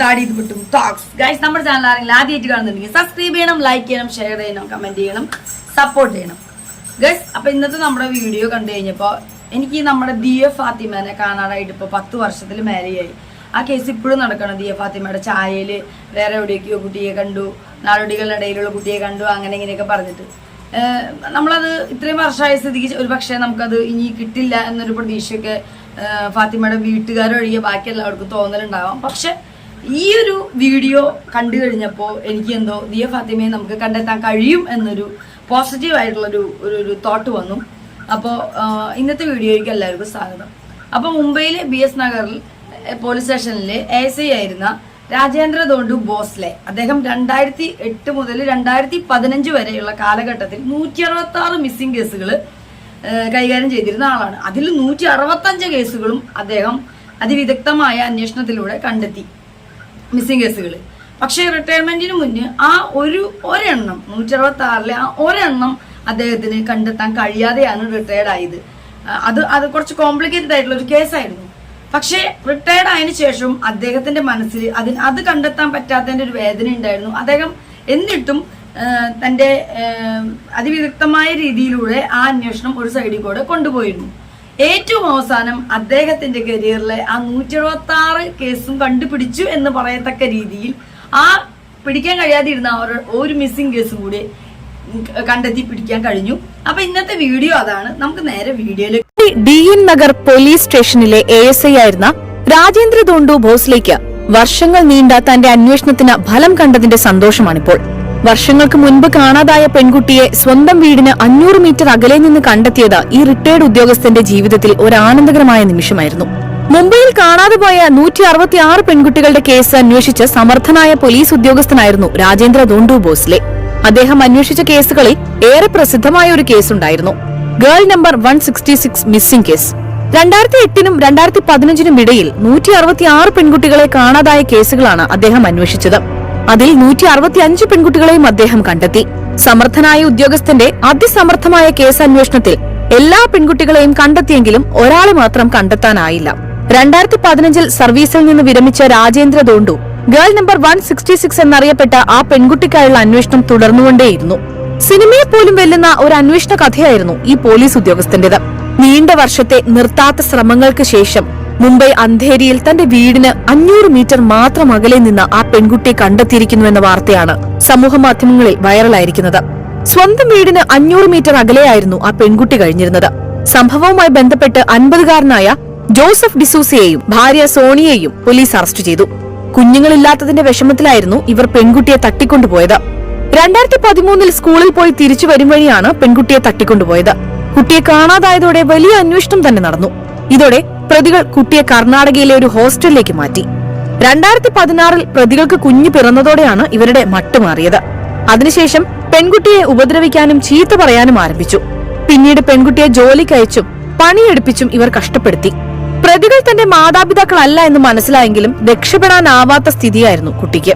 താടി വിട്ടും talks guys നമ്മുടെ ചാനൽ ആരെങ്കിലും ആദ്യമായിട്ട് കാണുന്നുണ്ടെങ്കിൽ സബ്സ്ക്രൈബ് ചെയ്യണം ലൈക്ക് ചെയ്യണം ഷെയർ ചെയ്യണം കമന്റ് ചെയ്യണം സപ്പോർട്ട് ചെയ്യണം. ഗൈസ് അപ്പൊ ഇന്നത്തെ നമ്മുടെ വീഡിയോ കണ്ടു കഴിഞ്ഞപ്പോ എനിക്ക് നമ്മുടെ ദിയ ഫാത്തിമേനെ കാണാനായിട്ട് ഇപ്പൊ പത്ത് വർഷത്തിൽ മേലെയായി ആ കേസ് ഇപ്പോഴും നടക്കണം ദിയ ഫാത്തിമയുടെ ചായയിൽ. വേറെ എവിടെയൊക്കെയോ കുട്ടിയെ കണ്ടു. നാടോടികളുടെ ഇടയിലുള്ള കുട്ടിയെ കണ്ടു. അങ്ങനെ ഇങ്ങനെയൊക്കെ പറഞ്ഞിട്ട്. നമ്മളത് ഇത്രയും വർഷമായ സ്ഥിതിക്ക് ഒരു പക്ഷേ നമുക്കത് ഇനി കിട്ടില്ല എന്നൊരു പ്രതീക്ഷയൊക്കെ ഫാത്തിമയുടെ വീട്ടുകാരൊഴികെ ബാക്കി എല്ലാവർക്കും തോന്നലുണ്ടാവാം. പക്ഷെ ഈ ഒരു വീഡിയോ കണ്ടു കഴിഞ്ഞപ്പോൾ എനിക്ക് എന്തോ ദിയ ഫാത്തിമയെ നമുക്ക് കണ്ടെത്താൻ കഴിയും എന്നൊരു പോസിറ്റീവ് ആയിട്ടുള്ളൊരു ഒരു ഒരു തോട്ട് വന്നു. അപ്പോൾ ഇന്നത്തെ വീഡിയോയ്ക്ക് എല്ലാവർക്കും സ്വാഗതം. അപ്പോൾ മുംബൈയിലെ ബി എസ് നഗറിൽ പോലീസ് സ്റ്റേഷനിലെ എ എസ് ഐ ആയിരുന്ന രാജേന്ദ്ര ദോണ്ടു ബോസ്ലെ അദ്ദേഹം രണ്ടായിരത്തി എട്ട് മുതൽ രണ്ടായിരത്തി പതിനഞ്ച് വരെയുള്ള കാലഘട്ടത്തിൽ നൂറ്റി അറുപത്തി ആറ് മിസ്സിംഗ് കേസുകൾ കൈകാര്യം ചെയ്തിരുന്ന ആളാണ്. അതിൽ നൂറ്റി അറുപത്തഞ്ച് കേസുകളും അദ്ദേഹം അതിവിദഗ്ധമായ അന്വേഷണത്തിലൂടെ കണ്ടെത്തി. മിസ്സിംഗ് കേസുകൾ പക്ഷേ റിട്ടയർമെന്റിന് മുന്നേ ആ ഒരു ഒരെണ്ണം നൂറ്റി അറുപത്തി ആറിലെ ആ ഒരെണ്ണം അദ്ദേഹത്തിന് കണ്ടെത്താൻ കഴിയാതെയാണ് റിട്ടയർഡ് ആയത്. അത് അത് കുറച്ച് കോംപ്ലിക്കേറ്റഡ് ആയിട്ടുള്ള ഒരു കേസായിരുന്നു. പക്ഷേ റിട്ടയർഡ് ആയതിനു ശേഷം അദ്ദേഹത്തിന്റെ മനസ്സിൽ അതിന് അത് കണ്ടെത്താൻ പറ്റാത്തതിന്റെ ഒരു വേദന ഉണ്ടായിരുന്നു. അദ്ദേഹം എന്നിട്ടും തന്റെ അതിവിദഗ്ധമായ രീതിയിലൂടെ ആ അന്വേഷണം ഒരു സൈഡിൽ കൂടെ കൊണ്ടുപോയിരുന്നു. ഏറ്റവും അവസാനം അദ്ദേഹത്തിന്റെ കരിയറിലെ ആ നൂറ്റി എഴുപത്തി ആറ് കേസും കണ്ടുപിടിച്ചു എന്ന് പറയത്തക്ക രീതിയിൽ ആ പിടിക്കാൻ കഴിയാതിരുന്ന ഒരു- ഒരു മിസ്സിംഗ് കേസും കൂടി കണ്ടെത്തി പിടിക്കാൻ കഴിഞ്ഞു. അപ്പൊ ഇന്നത്തെ വീഡിയോ അതാണ്. നമുക്ക് നേരെ വീഡിയോയിലേക്ക് ഡി എൻ നഗർ പോലീസ് സ്റ്റേഷനിലെ എ എസ് ഐ ആയിരുന്ന രാജേന്ദ്ര ദോണ്ടു ഭോസ്ലേക്ക് വർഷങ്ങൾ നീണ്ട തന്റെ അന്വേഷണത്തിന് ഫലം കണ്ടതിന്റെ സന്തോഷമാണിപ്പോൾ. വർഷങ്ങൾക്ക് മുൻപ് കാണാതായ പെൺകുട്ടിയെ സ്വന്തം വീടിന് അഞ്ഞൂറ് മീറ്റർ അകലെ നിന്ന് കണ്ടെത്തിയത് ഈ റിട്ടയർഡ് ഉദ്യോഗസ്ഥന്റെ ജീവിതത്തിൽ ഒരു ആനന്ദകരമായ നിമിഷമായിരുന്നു. മുംബൈയിൽ കാണാതെ പോയ നൂറ്റി അറുപത്തി ആറ് പെൺകുട്ടികളുടെ കേസ് അന്വേഷിച്ച സമർത്ഥനായ പോലീസ് ഉദ്യോഗസ്ഥനായിരുന്നു രാജേന്ദ്ര ദോണ്ടു ബോസ്ലെ. അദ്ദേഹം അന്വേഷിച്ച കേസുകളിൽ ഏറെ പ്രസിദ്ധമായ ഒരു കേസുണ്ടായിരുന്നു. Girl number one sixty six missing case. രണ്ടായിരത്തി എട്ടിനും രണ്ടായിരത്തി പതിനഞ്ചിനും ഇടയിൽ നൂറ്റി അറുപത്തി ആറ് പെൺകുട്ടികളെ കാണാതായ കേസുകളാണ് അദ്ദേഹം അന്വേഷിച്ചത്. അതിൽ നൂറ്റി അറുപത്തി അഞ്ച് പെൺകുട്ടികളെയും അദ്ദേഹം കണ്ടെത്തി. സമർത്ഥനായ ഉദ്യോഗസ്ഥന്റെ അതിസമർത്ഥമായ കേസ് അന്വേഷണത്തിൽ എല്ലാ പെൺകുട്ടികളെയും കണ്ടെത്തിയെങ്കിലും ഒരാളെ മാത്രം കണ്ടെത്താനായില്ല. രണ്ടായിരത്തി പതിനഞ്ചിൽ സർവീസിൽ നിന്ന് വിരമിച്ച Rajendra Dhondu girl number one sixty six എന്നറിയപ്പെട്ട ആ പെൺകുട്ടിക്കായുള്ള അന്വേഷണം തുടർന്നുകൊണ്ടേയിരുന്നു. സിനിമയെ പോലും വെല്ലുന്ന ഒരു അന്വേഷണ കഥയായിരുന്നു ഈ പോലീസ് ഉദ്യോഗസ്ഥന്റേത്. നീണ്ട വർഷത്തെ നിർത്താത്ത ശ്രമങ്ങൾക്ക് ശേഷം മുംബൈ അന്ധേരിയിൽ തന്റെ വീടിന് അഞ്ഞൂറ് മീറ്റർ മാത്രം അകലെ നിന്ന് ആ പെൺകുട്ടിയെ കണ്ടെത്തിയിരിക്കുന്നുവെന്ന വാർത്തയാണ് സമൂഹ മാധ്യമങ്ങളിൽ വൈറലായിരിക്കുന്നത്. സ്വന്തം വീടിന് അഞ്ഞൂറ് മീറ്റർ അകലെയായിരുന്നു ആ പെൺകുട്ടി കഴിഞ്ഞിരുന്നത്. സംഭവവുമായി ബന്ധപ്പെട്ട് അൻപതുകാരനായ ജോസഫ് ഡിസൂസയെയും ഭാര്യ സോണിയെയും പോലീസ് അറസ്റ്റ് ചെയ്തു. കുഞ്ഞുങ്ങളില്ലാത്തതിന്റെ വിഷമത്തിലായിരുന്നു ഇവർ പെൺകുട്ടിയെ തട്ടിക്കൊണ്ടുപോയത്. രണ്ടായിരത്തി പതിമൂന്നിൽ സ്കൂളിൽ പോയി തിരിച്ചു വരും വഴിയാണ് പെൺകുട്ടിയെ തട്ടിക്കൊണ്ടുപോയത്. കുട്ടിയെ കാണാതായതോടെ വലിയ അന്വേഷണം തന്നെ നടന്നു. ഇതോടെ പ്രതികൾ കുട്ടിയെ കർണാടകയിലെ ഒരു ഹോസ്റ്റലിലേക്ക് മാറ്റി. രണ്ടായിരത്തി പതിനാറിൽ പ്രതികൾക്ക് കുഞ്ഞു പിറന്നതോടെയാണ് ഇവരുടെ മട്ടുമാറിയത് അതിനുശേഷം പെൺകുട്ടിയെ ഉപദ്രവിക്കാനും ചീത്ത പറയാനും ആരംഭിച്ചു. പിന്നീട് പെൺകുട്ടിയെ ജോലിക്കയച്ചും പണിയെടുപ്പിച്ചും ഇവർ കഷ്ടപ്പെടുത്തി. പ്രതികൾ തന്റെ മാതാപിതാക്കളല്ല എന്ന് മനസ്സിലായെങ്കിലും രക്ഷപ്പെടാനാവാത്ത സ്ഥിതിയായിരുന്നു കുട്ടിക്ക്.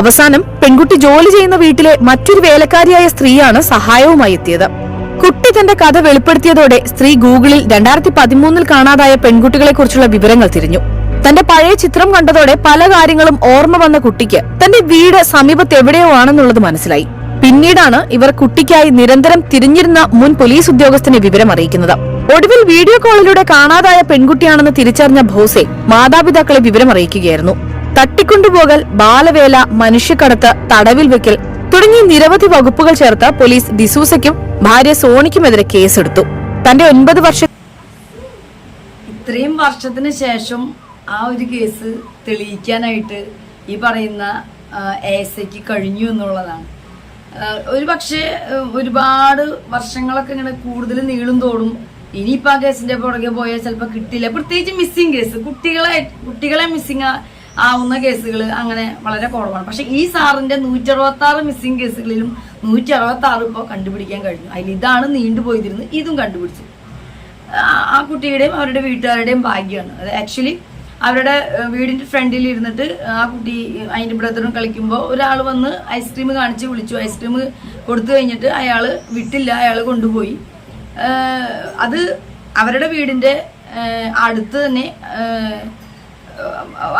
അവസാനം പെൺകുട്ടി ജോലി ചെയ്യുന്ന വീട്ടിലെ മറ്റൊരു വേലക്കാരിയായ സ്ത്രീയാണ് സഹായവുമായി എത്തിയത്. കുട്ടി തന്റെ കഥ വെളിപ്പെടുത്തിയതോടെ സ്ത്രീ ഗൂഗിളിൽ രണ്ടായിരത്തി പതിമൂന്നിൽ കാണാതായ പെൺകുട്ടികളെ കുറിച്ചുള്ള വിവരങ്ങൾ തിരിഞ്ഞു. തന്റെ പഴയ ചിത്രം കണ്ടതോടെ പല കാര്യങ്ങളും ഓർമ്മ വന്ന കുട്ടിക്ക് തന്റെ വീട് സമീപത്ത് എവിടെയോ ആണെന്നുള്ളത് മനസ്സിലായി. പിന്നീടാണ് ഇവർ കുട്ടിക്കായി നിരന്തരം തിരിഞ്ഞിരുന്ന മുൻ പോലീസ് ഉദ്യോഗസ്ഥനെ വിവരം അറിയിക്കുന്നത്. ഒടുവിൽ വീഡിയോ കോളിലൂടെ കാണാതായ പെൺകുട്ടിയാണെന്ന് തിരിച്ചറിഞ്ഞ ഭോസെ മാതാപിതാക്കളെ വിവരം അറിയിക്കുകയായിരുന്നു. തട്ടിക്കൊണ്ടുപോകൽ ബാലവേല മനുഷ്യക്കടത്ത് തടവിൽ വെക്കൽ തുടങ്ങി നിരവധി വകുപ്പുകൾ ചേർത്ത പോലീസ് ഡിസൂസയ്ക്കും ഭാര്യ സോണിക്കുമെതിരെ കേസെടുത്തു. തന്റെ ഒൻപത് വർഷ ഇത്രയും വർഷത്തിന് ശേഷം ആ ഒരു കേസ് തെളിയിക്കാനായിട്ട് ഈ പറയുന്ന ഏസയ്ക്ക് കഴിഞ്ഞു എന്നുള്ളതാണ്. ഒരു പക്ഷേ ഒരുപാട് വർഷങ്ങളൊക്കെ ഇങ്ങനെ കൂടുതൽ നീളും തോടും. ഇനിയിപ്പോൾ ആ കേസിന്റെ പുറകെ പോയാൽ ചിലപ്പോൾ കിട്ടില്ല. പ്രത്യേകിച്ച് മിസ്സിംഗ് കേസ് കുട്ടികളെ കുട്ടികളെ മിസ്സിംഗ് ആവുന്ന കേസുകൾ അങ്ങനെ വളരെ കുറവാണ്. പക്ഷെ ഈ സാറിന്റെ നൂറ്റി അറുപത്തി ആറ് മിസ്സിംഗ് കേസുകളിലും നൂറ്റി അറുപത്തി ആറ് ഇപ്പോൾ കണ്ടുപിടിക്കാൻ കഴിഞ്ഞു. അതിൽ ഇതാണ് നീണ്ടുപോയിരുന്നത് ഇതും കണ്ടുപിടിച്ചു. ആ- കുട്ടിയുടെയും അവരുടെ വീട്ടുകാരുടെയും ഭാഗ്യമാണ്. അത് ആക്ച്വലി അവരുടെ വീടിന്റെ ഫ്രണ്ടിൽ ഇരുന്നിട്ട് ആ കുട്ടി അതിന്റെ ബ്രദറും കളിക്കുമ്പോൾ ഒരാൾ വന്ന് ഐസ്ക്രീം കാണിച്ച് വിളിച്ചു. ഐസ്ക്രീം കൊടുത്തു കഴിഞ്ഞിട്ട് അയാൾ വിട്ടില്ല. അയാൾ കൊണ്ടുപോയി. അത് അവരുടെ വീടിന്റെ അടുത്ത് തന്നെ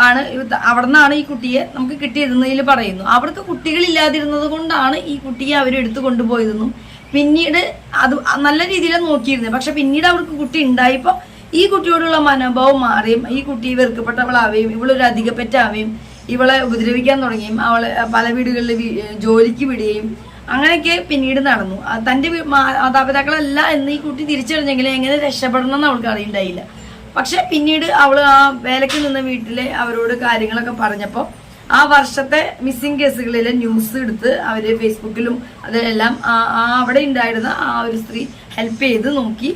ആണ് അവിടെ നിന്നാണ് ഈ കുട്ടിയെ നമുക്ക് കിട്ടിയിരുന്നതിൽ പറയുന്നു. അവർക്ക് കുട്ടികളില്ലാതിരുന്നത് കൊണ്ടാണ് ഈ കുട്ടിയെ അവർ എടുത്തു കൊണ്ടുപോയതെന്നും പിന്നീട് അത് നല്ല രീതിയിൽ നോക്കിയിരുന്നത് പക്ഷെ പിന്നീട് അവർക്ക് കുട്ടി ഉണ്ടായപ്പോൾ ഈ കുട്ടിയോടുള്ള മനോഭാവം മാറിയും. ഈ കുട്ടി വെറുക്കപ്പെട്ടവളാവുകയും ഇവളൊരു അധികപ്പറ്റാവുകയും ഇവളെ ഉപദ്രവിക്കാൻ തുടങ്ങിയും അവളെ പല വീടുകളിൽ ജോലിക്ക് വിടുകയും അങ്ങനെയൊക്കെ പിന്നീട് നടന്നു. തന്റെ മാതാപിതാക്കളല്ല എന്ന് ഈ കുട്ടി തിരിച്ചറിഞ്ഞെങ്കിലും എങ്ങനെ രക്ഷപ്പെടണം എന്ന് അവൾക്ക് അറിയണ്ടായില്ല. പക്ഷെ പിന്നീട് അവൾ ആ വേലയ്ക്ക് നിന്ന വീട്ടിലെ അവരോട് കാര്യങ്ങളൊക്കെ പറഞ്ഞപ്പോൾ ആ വർഷത്തെ മിസ്സിംഗ് കേസുകളിലെ ന്യൂസ് എടുത്ത് അവർ ഫേസ്ബുക്കിലും അതിലെല്ലാം അവിടെ ഉണ്ടായിരുന്ന ആ ഒരു സ്ത്രീ ഹെൽപ്പ് ചെയ്ത് നോക്കി.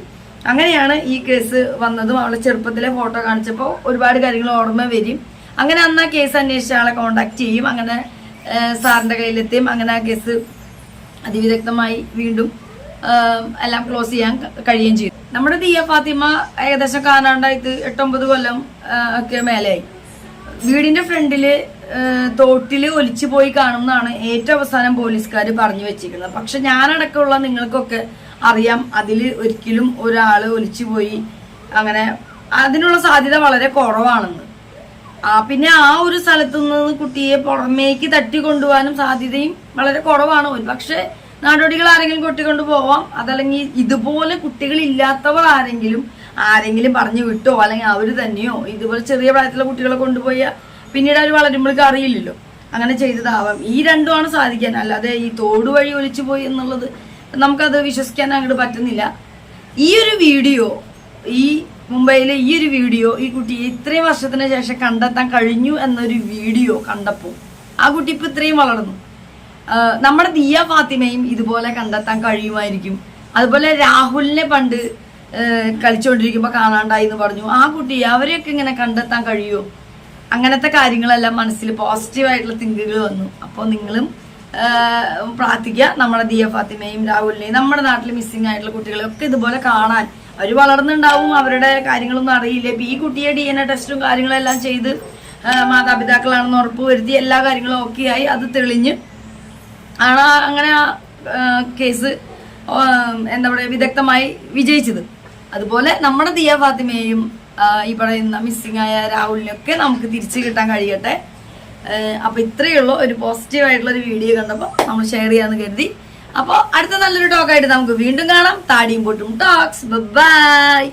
അങ്ങനെയാണ് ഈ കേസ് വന്നതും. അവളെ ചെറുപ്പത്തിലെ ഫോട്ടോ കാണിച്ചപ്പോൾ ഒരുപാട് കാര്യങ്ങൾ ഓർമ്മ വരും. അങ്ങനെ അന്ന് ആ കേസ് അന്വേഷിച്ച ആളെ കോണ്ടാക്ട് ചെയ്യും. അങ്ങനെ സാറിന്റെ കയ്യിലെത്തിയും. അങ്ങനെ ആ കേസ് അതിവിദഗ്ധമായി വീണ്ടും എല്ലാം ക്ലോസ് ചെയ്യാൻ കഴിയുകയും ചെയ്തു. നമ്മുടെ ദിയ ഫാത്തിമ ഏകദേശം കാണാണ്ടായിട്ട് എട്ടൊമ്പത് കൊല്ലം ഒക്കെ മേലെയായി. വീടിന്റെ ഫ്രണ്ടിൽ തോട്ടിൽ ഒലിച്ചു പോയി കാണുമെന്നാണ് ഏറ്റവും അവസാനം പോലീസുകാർ പറഞ്ഞു വെച്ചിരിക്കുന്നത്. പക്ഷെ ഞാനടക്കമുള്ള നിങ്ങൾക്കൊക്കെ അറിയാം അതിൽ ഒരിക്കലും ഒരാൾ ഒലിച്ചു പോയി അങ്ങനെ അതിനുള്ള സാധ്യത വളരെ കുറവാണെന്ന്. ആ പിന്നെ ആ ഒരു സ്ഥലത്തു നിന്ന് കുട്ടിയെ പുറമേക്ക് തട്ടി കൊണ്ടുപോകാനും സാധ്യതയും വളരെ കുറവാണ്. ഒരു പക്ഷെ നാടോടികൾ ആരെങ്കിലും കൊട്ടിക്കൊണ്ട് പോവാം? അതല്ലെങ്കിൽ ഇതുപോലെ കുട്ടികൾ ഇല്ലാത്തവർ ആരെങ്കിലും ആരെങ്കിലും പറഞ്ഞു വിട്ടോ? അല്ലെങ്കിൽ അവർ തന്നെയോ? ഇതുപോലെ ചെറിയ പ്രായത്തിലുള്ള കുട്ടികളെ കൊണ്ടുപോയ പിന്നീട് അവർ വളരുമ്പോഴേക്കും അറിയില്ലല്ലോ. അങ്ങനെ ചെയ്തതാവാം. ഈ രണ്ടുമാണ് സാധിക്കാൻ. അല്ലാതെ ഈ തോട് വഴി ഒലിച്ചു പോയി എന്നുള്ളത് നമുക്കത് വിശ്വസിക്കാൻ അങ്ങോട്ട് പറ്റുന്നില്ല. ഈ ഒരു വീഡിയോ ഈ മുംബൈയിലെ ഈ ഒരു വീഡിയോ ഈ കുട്ടിയെ ഇത്രയും വർഷത്തിന് ശേഷം കണ്ടെത്താൻ കഴിഞ്ഞു എന്നൊരു വീഡിയോ കണ്ടപ്പോൾ ആ കുട്ടി ഇപ്പൊ ഇത്രയും വളർന്നു. നമ്മുടെ ദിയ ഫാത്തിമയും ഇതുപോലെ കണ്ടെത്താൻ കഴിയുമായിരിക്കും. അതുപോലെ രാഹുലിനെ പണ്ട് കളിച്ചുകൊണ്ടിരിക്കുമ്പോൾ കാണാണ്ടായി എന്ന് പറഞ്ഞു. ആ കുട്ടി അവരെയൊക്കെ ഇങ്ങനെ കണ്ടെത്താൻ കഴിയുമോ അങ്ങനത്തെ കാര്യങ്ങളെല്ലാം മനസ്സിൽ പോസിറ്റീവായിട്ടുള്ള തിങ്കുകൾ വന്നു. അപ്പോൾ നിങ്ങളും പ്രാർത്ഥിക്കുക നമ്മുടെ ദിയ ഫാത്തിമയും രാഹുലിനെയും. നമ്മുടെ നാട്ടിൽ മിസ്സിംഗ് ആയിട്ടുള്ള കുട്ടികളെയൊക്കെ ഇതുപോലെ കാണാൻ. അവർ വളർന്നുണ്ടാവും അവരുടെ കാര്യങ്ങളൊന്നും അറിയില്ല. ഇപ്പം ഈ കുട്ടിയെ ഡി എൻ എ ടെസ്റ്റും കാര്യങ്ങളെല്ലാം ചെയ്ത് മാതാപിതാക്കളാണെന്ന് ഉറപ്പ് വരുത്തി എല്ലാ കാര്യങ്ങളും ഓക്കെ ആയി. അത് തെളിഞ്ഞ് ആണ് അങ്ങനെ ആ കേസ് എന്താ പറയുക വിദഗ്ധമായി വിജയിച്ചത്. അതുപോലെ നമ്മുടെ ദിയ ഫാത്തിമയെയും ഈ പറയുന്ന മിസ്സിംഗ് ആയ രാഹുലിനൊക്കെ നമുക്ക് തിരിച്ചു കിട്ടാൻ കഴിയട്ടെ. അപ്പോൾ ഇത്രയേ ഉള്ളൂ. ഒരു പോസിറ്റീവ് ആയിട്ടുള്ള ഒരു വീഡിയോ കണ്ടപ്പോൾ നമ്മൾ ഷെയർ ചെയ്യാന്ന് കരുതി. അപ്പോൾ അടുത്ത നല്ലൊരു ടോക്കായിട്ട് നമുക്ക് വീണ്ടും കാണാം. താടിയും പൊട്ടും. Talks by